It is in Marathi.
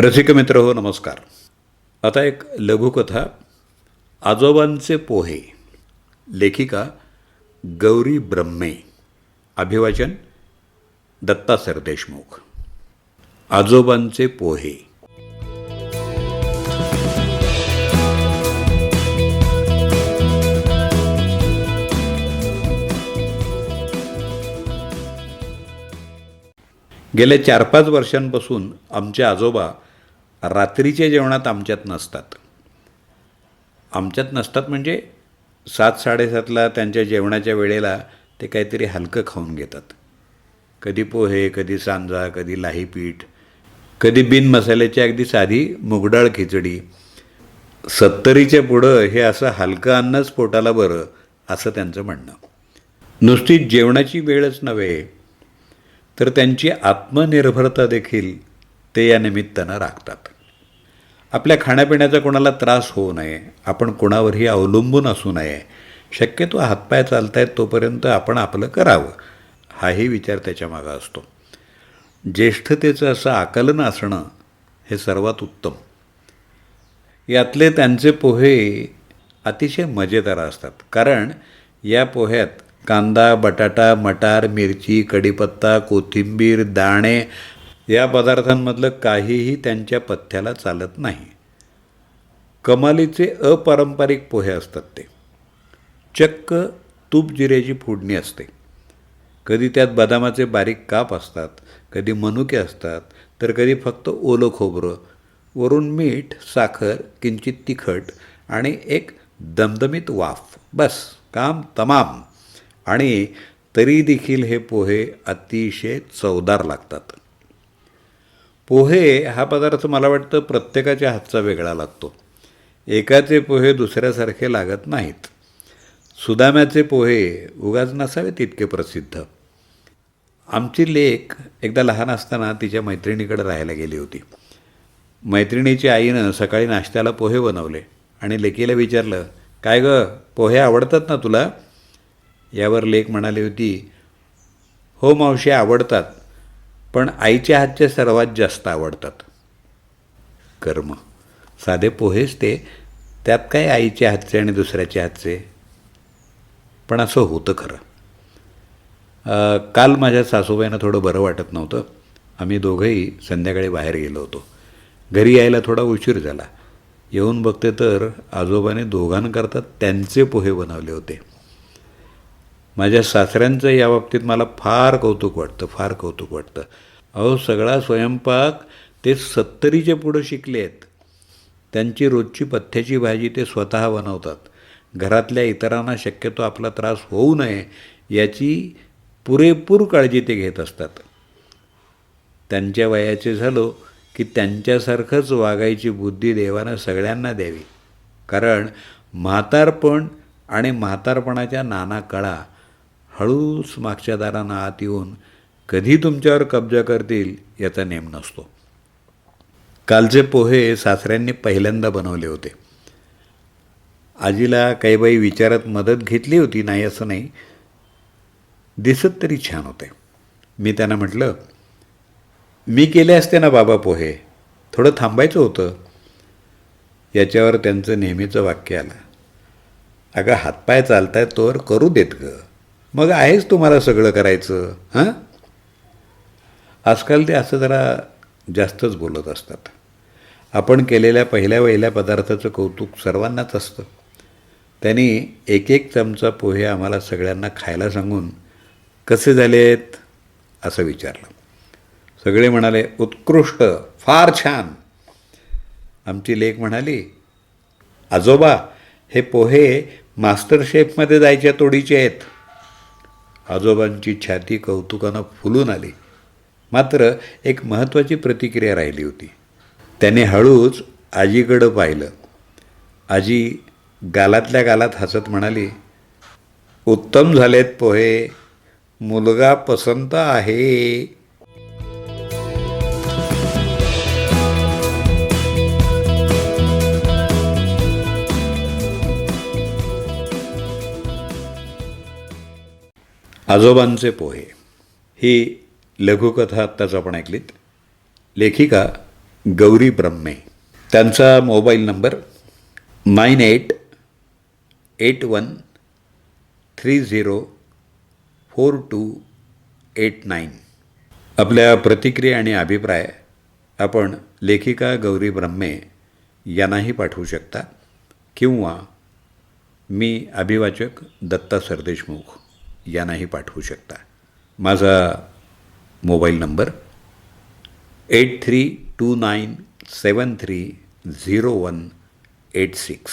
रसिक मित्र हो नमस्कार. आता एक लघुकथा आजोबांचे पोहे लेखिका गौरी ब्रह्मे अभिवाचन दत्ता सरदेशमुख आजोबांचे पोहे. गेल्या चार पाच वर्षांपासून आमचे आजोबा रात्रीच्या जेवणात आमच्यात नसतात. आमच्यात नसतात म्हणजे सात साडेसातला त्यांच्या जेवणाच्या वेळेला ते काहीतरी हलकं खाऊन घेतात. कधी पोहे कधी सांजा कधी लाहीपीठ कधी बिन मसाल्याची अगदी साधी मुगडाळ खिचडी. सत्तरीच्या पुढं हे असं हलकं अन्नच पोटाला बरं असं त्यांचं म्हणणं. नुसती जेवणाची वेळच नव्हे तर त्यांची आत्मनिर्भरता देखील ते या निमित्तानं राखतात आपल्या खाण्यापिण्याचा कोणाला त्रास होऊ नये आपण कोणावरही अवलंबून असू नये. शक्यतो हातपाय चालतायत तोपर्यंत आपण आपलं करावं हाही विचार त्याच्या मागं असतो. ज्येष्ठतेचं असं आकलन असणं हे सर्वात उत्तम. यातले त्यांचे पोहे अतिशय मजेदार असतात. कारण या पोह्यात कांदा बटाटा मटार मिरची कढीपत्ता कोथिंबीर दाणे या पदार्थांमधलं काहीही त्यांच्या पथ्याला चालत नाही. कमालीचे अपारंपरिक पोहे असतात ते. चक्क तूप जिऱ्याची फोडणी असते. कधी त्यात बदामाचे बारीक काप असतात कधी मनुके असतात तर कधी फक्त ओलं खोबरं वरून मीठ साखर किंचित तिखट आणि एक दमदमीत वाफ. बस काम तमाम. आणि तरी देखील हे पोहे अतिशय चवदार लागतात. पोहे हा पदार्थ मला वाटतं प्रत्येकाच्या हातचा वेगळा लागतो. एकाचे पोहे दुसऱ्यासारखे लागत नाहीत. सुदाम्याचे पोहे उगाच नसावे तितके प्रसिद्ध. आमची लेक एकदा लहान असताना तिच्या मैत्रिणीकडे राहायला गेली होती. मैत्रिणीची आईनं सकाळी नाश्त्याला पोहे बनवले आणि लेकीला विचारलं काय गं पोहे आवडतात ना तुला? यावर लेक म्हणाली होती हो मावशी आवडतात. पण आईच्या हातचे सर्वात जास्त आवडतात. कर्म. साधे पोहेच ते त्यात काय आईच्या हातचे आणि दुसऱ्याच्या हातचे? पण असं होतं खरं. काल माझ्या सासूबाईंना थोडं बरं वाटत नव्हतं. आम्ही दोघंही संध्याकाळी बाहेर गेलो होतो. घरी यायला थोडा उशीर झाला. येऊन बघते तर आजोबाने दोघांकरता त्यांचे पोहे बनवले होते. माझ्या सासऱ्यांचं या बाबतीत मला फार कौतुक वाटतं फार कौतुक वाटतं. अहो सगळा स्वयंपाक ते सत्तरीच्या पुढं शिकले आहेत. त्यांची रोजची पथ्याची भाजी ते स्वतः बनवतात. घरातल्या इतरांना शक्यतो आपला त्रास होऊ नये याची पुरेपूर काळजी ते घेत असतात. त्यांच्या वयाचे झालो की त्यांच्यासारखंच वागायची बुद्धी देवानं सगळ्यांना द्यावी. कारण म्हातारपण आणि म्हातारपणाच्या नाना कळा हळूच मागच्या दारानं आत येऊन कधी तुमच्यावर कब्जा करतील याचा नेम नसतो. कालचे पोहे सासऱ्यांनी पहिल्यांदा बनवले होते. आजीला काही बाई विचारात मदत घेतली होती नाही असं नाही. दिसत तरी छान होते. मी त्यांना म्हटलं मी केले असते ना बाबा पोहे? थोडं थांबायचं होतं. याच्यावर त्यांचं नेहमीचं वाक्य आलं. अगं हातपाय चालताय तोवर करू देत गं. मग आहेच तुम्हाला सगळं करायचं हां? आजकाल ते असं जरा जास्तच बोलत असतात. आपण केलेल्या पहिल्या वहिल्या पदार्थाचं कौतुक सर्वांनाच असतं. त्यांनी एक एक चमचा पोहे आम्हाला सगळ्यांना खायला सांगून कसे झालेत असं विचारलं. सगळे म्हणाले उत्कृष्ट फार छान. आमची लेख म्हणाली आजोबा हे पोहे मास्टर शेफमध्ये जायच्या तोडीचे आहेत. आजोबांची छाती कौतुकानं फुलून आली. मात्र एक महत्त्वाची प्रतिक्रिया राहिली होती. त्याने हळूच आजीकडं पाहिलं. आजी गालातल्या गालात हसत म्हणाली उत्तम झालेत पोहे. मुलगा पसंत आहे. आजोबांचे पोहे. ही लघुकथा आत्ताच आपण ऐकलीत. लेखिका गौरी ब्रह्मे. त्यांचा mobile number nine eight eight one three zero four two eight nine. आपल्या प्रतिक्रिया आणि अभिप्राय आपण लेखिका गौरी ब्रह्मे यांनाही पाठवू शकता किंवा मी अभिवाचक दत्ता सरदेशमुख. यांनाही पाठवू शकता. माझा mobile number eight three two nine seven three zero one eight six.